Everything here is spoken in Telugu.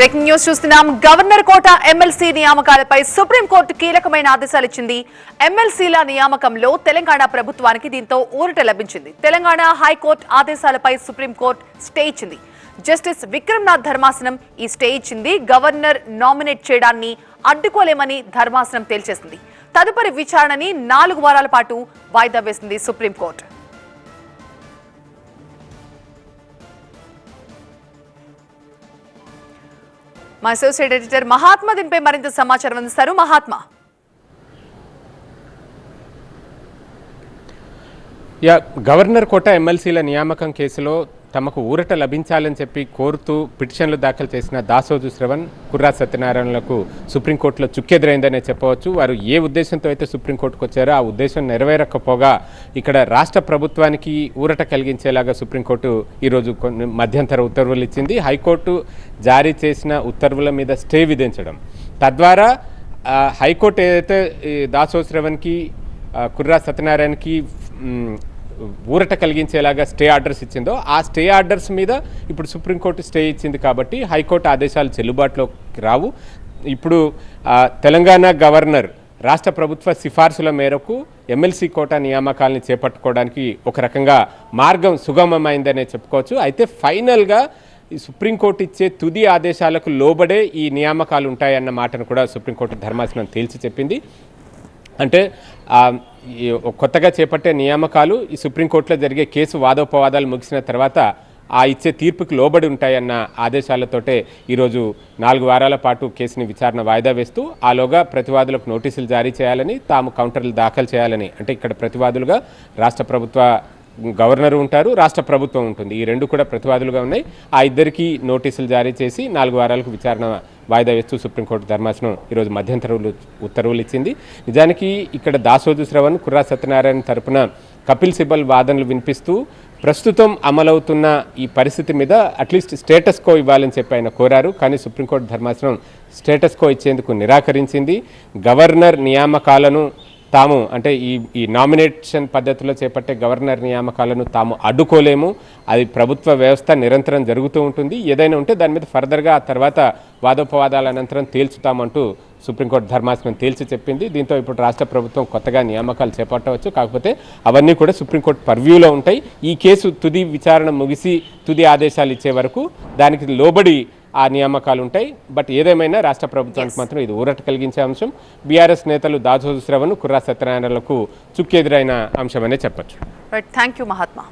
బ్రేకింగ్ న్యూస్ చూస్తున్నాం. గవర్నర్ కోట ఎమ్మెల్సీ నియామకాలపై సుప్రీంకోర్టు కీలకమైన ఆదేశాలు ఇచ్చింది. ఎమ్మెల్సీల నియామకంలో తెలంగాణ ప్రభుత్వానికి దీంతో ఊరట లభించింది. తెలంగాణ హైకోర్టు ఆదేశాలపై సుప్రీంకోర్టు స్టే ఇచ్చింది. జస్టిస్ విక్రమ్నాథ్ ధర్మాసనం ఈ స్టే ఇచ్చింది. గవర్నర్ నామినేట్ చేయడాన్ని అడ్డుకోలేమని ధర్మాసనం తేల్చేసింది. తదుపరి విచారణని నాలుగు వారాల పాటు వాయిదా వేసింది సుప్రీంకోర్టు. మా అసోసియేట్ ఎడిటర్ మహాత్మా దీనిపై మరింత సమాచారం అందిస్తారు. మహాత్మా. యా గవర్నర్ కోట ఎమ్మెల్సీల నియామకం కేసులో తమకు ఊరట లభించాలని చెప్పి కోరుతూ పిటిషన్లు దాఖలు చేసిన దాసోజు శ్రవణ్ కుర్రా సత్యనారాయణలకు సుప్రీంకోర్టులో చుక్కెదురైందనే చెప్పవచ్చు. వారు ఏ ఉద్దేశంతో అయితే సుప్రీంకోర్టుకు వచ్చారో ఆ ఉద్దేశం నెరవేరకపోగా ఇక్కడ రాష్ట్ర ప్రభుత్వానికి ఊరట కలిగించేలాగా సుప్రీంకోర్టు ఈరోజు కొన్ని మధ్యంతర ఉత్తర్వులు ఇచ్చింది. హైకోర్టు జారీ చేసిన ఉత్తర్వుల మీద స్టే విధించడం. తద్వారా హైకోర్టు ఏదైతే దాసో శ్రవణ్కి కుర్రా సత్యనారాయణకి ఊరట కలిగించేలాగా స్టే ఆర్డర్స్ ఇచ్చిందో ఆ స్టే ఆర్డర్స్ మీద ఇప్పుడు సుప్రీంకోర్టు స్టే ఇచ్చింది కాబట్టి హైకోర్టు ఆదేశాలు చెల్లుబాటులోకి రావు. ఇప్పుడు తెలంగాణ గవర్నర్ రాష్ట్ర ప్రభుత్వ సిఫార్సుల మేరకు ఎమ్మెల్సీ కోటా నియామకాలని చేపట్టుకోవడానికి ఒక రకంగా మార్గం సుగమమైందనే చెప్పుకోవచ్చు. అయితే ఫైనల్గా సుప్రీంకోర్టు ఇచ్చే తుది ఆదేశాలకు లోబడే ఈ నియామకాలు ఉంటాయన్న మాటను కూడా సుప్రీంకోర్టు ధర్మాసనం తేల్చి చెప్పింది. అంటే కొత్తగా చేపట్టే నియామకాలు ఈ సుప్రీంకోర్టులో జరిగే కేసు వాదోపవాదాలు ముగిసిన తర్వాత ఆ ఇచ్చే తీర్పుకి లోబడి ఉంటాయన్న ఆదేశాలతోటే ఈరోజు నాలుగు వారాల పాటు కేసుని విచారణ వాయిదా వేస్తూ ఆలోగా ప్రతివాదులకు నోటీసులు జారీ చేయాలని తాము కౌంటర్లు దాఖలు చేయాలని అంటే ఇక్కడ ప్రతివాదులుగా రాష్ట్ర ప్రభుత్వ గవర్నర్ ఉంటారు రాష్ట్ర ప్రభుత్వం ఉంటుంది. ఈ రెండు కూడా ప్రతివాదులుగా ఉన్నాయి. ఆ ఇద్దరికి నోటీసులు జారీ చేసి నాలుగు వారాలకు విచారణ వాయిదా వేస్తూ సుప్రీంకోర్టు ధర్మాసనం ఈరోజు మధ్యంతరవులు ఉత్తర్వులు ఇచ్చింది. నిజానికి ఇక్కడ దాసోజు శ్రవణ్ కుర్రా సత్యనారాయణ తరపున కపిల్ సిబల్ వాదనలు వినిపిస్తూ ప్రస్తుతం అమలవుతున్న ఈ పరిస్థితి మీద అట్లీస్ట్ స్టేటస్ కో ఇవ్వాలని చెప్పి ఆయన కోరారు. కానీ సుప్రీంకోర్టు ధర్మాసనం స్టేటస్ కో ఇచ్చేందుకు నిరాకరించింది. గవర్నర్ నియామకాలను తాము అంటే ఈ ఈ నామినేషన్ పద్ధతిలో చేపట్టే గవర్నర్ నియామకాలను తాము అడ్డుకోలేము. అది ప్రభుత్వ వ్యవస్థ నిరంతరం జరుగుతూ ఉంటుంది. ఏదైనా ఉంటే దాని మీద ఫర్దర్గా ఆ తర్వాత వాదోపవాదాల అనంతరం తేల్చుతామంటూ సుప్రీంకోర్టు ధర్మాసనం తేల్చి చెప్పింది. దీంతో ఇప్పుడు రాష్ట్ర ప్రభుత్వం కొత్తగా నియామకాలు చేపట్టవచ్చు. కాకపోతే అవన్నీ కూడా సుప్రీంకోర్టు పర్వ్యూలో ఉంటాయి. ఈ కేసు తుది విచారణ ముగిసి తుది ఆదేశాలు ఇచ్చే వరకు దానికి లోబడి ఆ నియామకాలు ఉంటాయి. బట్ ఏదేమైనా రాష్ట్ర ప్రభుత్వానికి మాత్రం ఇది ఊరట కలిగించే అంశం. బీఆర్ఎస్ నేతలు దాజోజు శ్రవణ్ కుర్రా సత్యనారాయణలకు చుక్కెదురైన అంశమనే చెప్పొచ్చు. Right thank you Mahatma